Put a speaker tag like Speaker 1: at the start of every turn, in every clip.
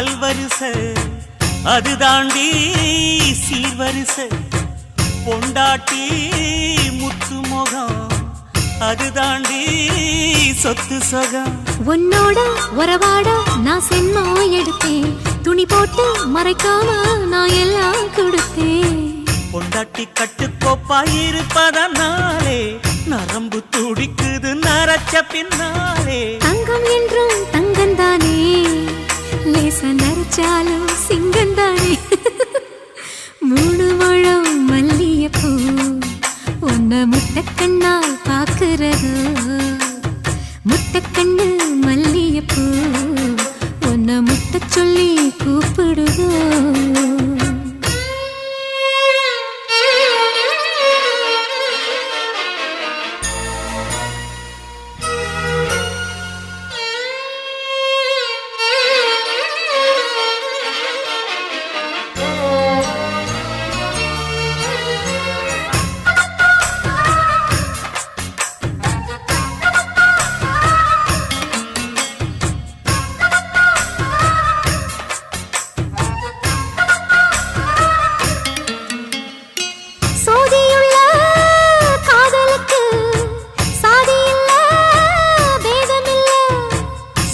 Speaker 1: பல்வரிச அது தாண்டி சீர்வரிச. பொண்டாட்டி முத்து முகம் அது தாண்டி சொத்து சொகம்.
Speaker 2: உன்னோட உறவாட நான் சென்மோ எடுத்தேன். துணி போட்டு மறைக்காம நான் எல்லாம் கொடுத்தேன்.
Speaker 1: பொண்டாட்டி கட்டுக்கோப்பாயிருப்பதனாலே நரம்பு துடிக்குது நரச்ச பின்னாலே.
Speaker 2: தங்கம் லேச சிங்கம் தானே? மூணு முழம் மல்லியப்பூ ஒன்ன முட்டைக்கண்ணால் பார்க்கறது முட்டக்கண்ணு மல்லியப்பூ ஒன்ன முட்டை சொல்லி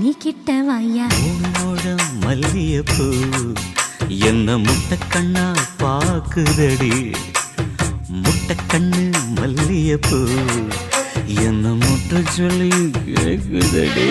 Speaker 2: நீ கிட்ட வாயா
Speaker 1: உன்னோட மல்லியப்பூ என்ன முட்டை கண்ணா பாக்குதடி. முட்டை கண்ணு மல்லியப்பூ என்ன முட்டை சொல்லி கேக்குதடி.